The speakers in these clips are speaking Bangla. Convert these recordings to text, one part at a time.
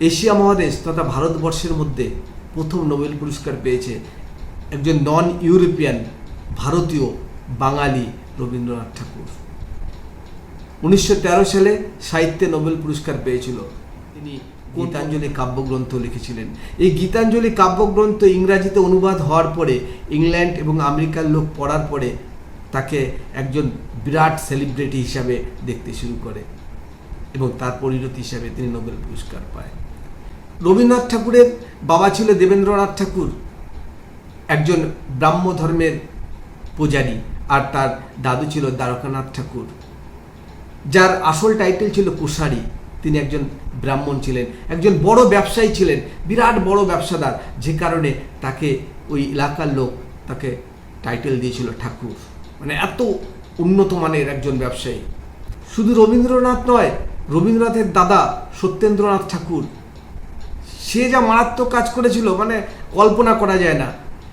এশিয়া মহাদেশ তথা ভারতবর্ষের মধ্যে প্রথম নোবেল পুরস্কার পেয়েছে একজন নন ইউরোপিয়ান ভারতীয় বাঙালি রবীন্দ্রনাথ ঠাকুর। উনিশশো তেরো সালে সাহিত্যে নোবেল পুরস্কার পেয়েছিল। তিনি গীতাঞ্জলি কাব্যগ্রন্থ লিখেছিলেন। এই গীতাঞ্জলি কাব্যগ্রন্থ ইংরাজিতে অনুবাদ হওয়ার পরে ইংল্যান্ড এবং আমেরিকার লোক পড়ার পরে তাকে একজন বিরাট সেলিব্রিটি হিসাবে দেখতে শুরু করে এবং তার পরিণতি হিসাবে তিনি নোবেল পুরস্কার পায়। রবীন্দ্রনাথ ঠাকুরের বাবা ছিল দেবেন্দ্রনাথ ঠাকুর, একজন ব্রাহ্ম ধর্মের পূজারী, আর তার দাদু ছিল দ্বারকানাথ ঠাকুর। যার আসল টাইটেল ছিল কুশারি তিনি একজন ব্রাহ্মণ ছিলেন, একজন বড় ব্যবসায়ী ছিলেন, বিরাট বড় ব্যবসাদার। যে কারণে তাকে ওই এলাকার লোক তাকে টাইটেল দিয়েছিল ঠাকুর। মানে এত উন্নত মানের একজন ব্যবসায়ী। শুধু রবীন্দ্রনাথ নয়, রবীন্দ্রনাথের দাদা সত্যেন্দ্রনাথ ঠাকুর সে যা মারাত্মক কাজ করেছিল মানে কল্পনা করা যায় না।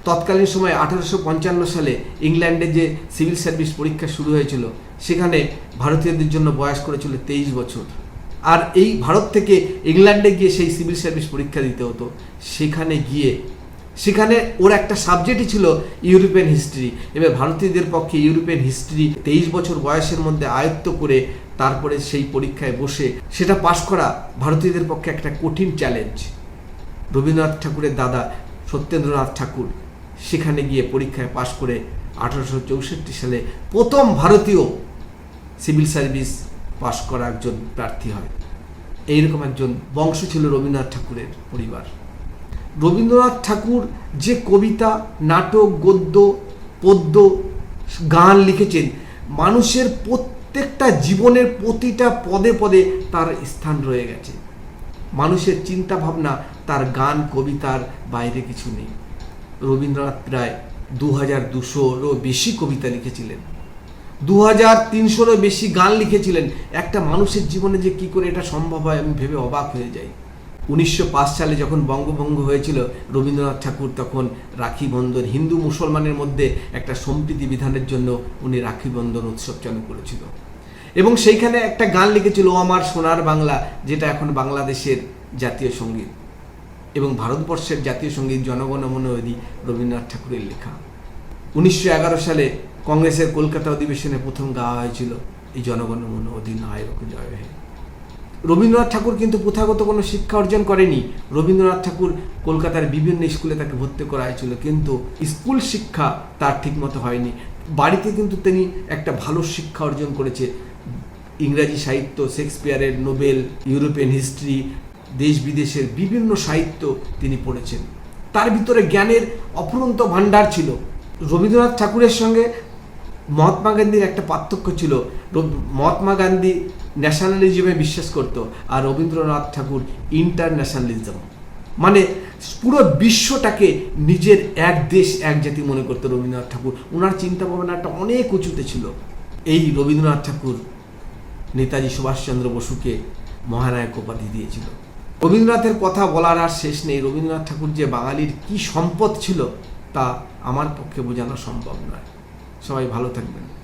তৎকালীন সময় আঠারোশো পঞ্চান্ন সালে ইংল্যান্ডে যে সিভিল সার্ভিস পরীক্ষা শুরু হয়েছিল, সেখানে ভারতীয়দের জন্য বয়স করেছিল তেইশ বছর। আর এই ভারত থেকে ইংল্যান্ডে গিয়ে সেই সিভিল সার্ভিস পরীক্ষা দিতে হতো, সেখানে গিয়ে। সেখানে ওর একটা সাবজেক্টই ছিল ইউরোপিয়ান হিস্ট্রি এবার ভারতীয়দের পক্ষে ইউরোপিয়ান হিস্ট্রি তেইশ বছর বয়সের মধ্যে আয়ত্ত করে তারপরে সেই পরীক্ষায় বসে সেটা পাশ করা ভারতীয়দের পক্ষে একটা কঠিন চ্যালেঞ্জ রবীন্দ্রনাথ ঠাকুরের দাদা সত্যেন্দ্রনাথ ঠাকুর সেখানে গিয়ে পরীক্ষায় পাশ করে আঠারোশো চৌষট্টি সালে প্রথম ভারতীয় সিভিল সার্ভিস পাশ করা একজন প্রার্থী হয়। এইরকম একজন বংশ ছিল রবীন্দ্রনাথ ঠাকুরের পরিবার। রবীন্দ্রনাথ ঠাকুর যে কবিতা, নাটক, গদ্য, পদ্য, গান লিখেছেন, মানুষের প্রত্যেকটা জীবনের প্রতিটা পদে পদে তার স্থান রয়ে গেছে। মানুষের চিন্তা ভাবনা তার গান, কবিতার বাইরে কিছু নেই। রবীন্দ্রনাথ প্রায় দু হাজার দুশোরও বেশি কবিতা লিখেছিলেন। দু হাজার তিনশোরও বেশি গান লিখেছিলেন। একটা মানুষের জীবনে যে কি করে এটা সম্ভব হয় আমি ভেবে অবাক হয়ে যাই। উনিশশো পাঁচ সালে যখন বঙ্গভঙ্গ হয়েছিল, রবীন্দ্রনাথ ঠাকুর তখন রাখি বন্ধন হিন্দু মুসলমানের মধ্যে একটা সম্প্রীতি বিধানের জন্য উনি রাখি বন্ধন উৎসব চালু করেছিল। এবং সেইখানে একটা গান লিখেছিল, ও আমার সোনার বাংলা, যেটা এখন বাংলাদেশের জাতীয় সংগীত। এবং ভারতবর্ষের জাতীয় সংগীত জনগণ মন অধি রবীন্দ্রনাথ ঠাকুরের লেখা। উনিশশো এগারো সালে কংগ্রেসের কলকাতা অধিবেশনে প্রথম গাওয়া হয়েছিল, এই জনগণ মন অধিনায়ক জয় হে। রবীন্দ্রনাথ ঠাকুর কিন্তু প্রথাগত কোনো শিক্ষা অর্জন করেনি। রবীন্দ্রনাথ ঠাকুর কলকাতার বিভিন্ন স্কুলে তাকে ভর্তি করা হয়েছিল, কিন্তু স্কুল শিক্ষা তার ঠিকমতো হয়নি। বাড়িতে কিন্তু তিনি একটা ভালো শিক্ষা অর্জন করেছে। ইংরাজি সাহিত্য, শেক্সপিয়ারের নোবেল, ইউরোপিয়ান হিস্ট্রি দেশ বিদেশের বিভিন্ন সাহিত্য তিনি পড়েছেন। তার ভিতরে জ্ঞানের অফুরন্ত ভাণ্ডার ছিল। রবীন্দ্রনাথ ঠাকুরের সঙ্গে মহাত্মা গান্ধীর একটা পার্থক্য ছিল। মহাত্মা গান্ধী ন্যাশনালিজমে বিশ্বাস করত আর রবীন্দ্রনাথ ঠাকুর ইন্টারন্যাশনালিজম মানে পুরো বিশ্বটাকে নিজের এক দেশ, এক জাতি মনে করতো রবীন্দ্রনাথ ঠাকুর। ওনার চিন্তা ভাবনাটা অনেক উঁচুতে ছিল। এই রবীন্দ্রনাথ ঠাকুর নেতাজি সুভাষচন্দ্র বসুকে মহানায়ক উপাধি দিয়েছিল। রবীন্দ্রনাথের কথা বলার আর শেষ নেই। রবীন্দ্রনাথ ঠাকুর যে বাঙালির কি সম্পদ ছিল তা আমার পক্ষে বোঝানো সম্ভব নয়। সবাই ভালো থাকবেন।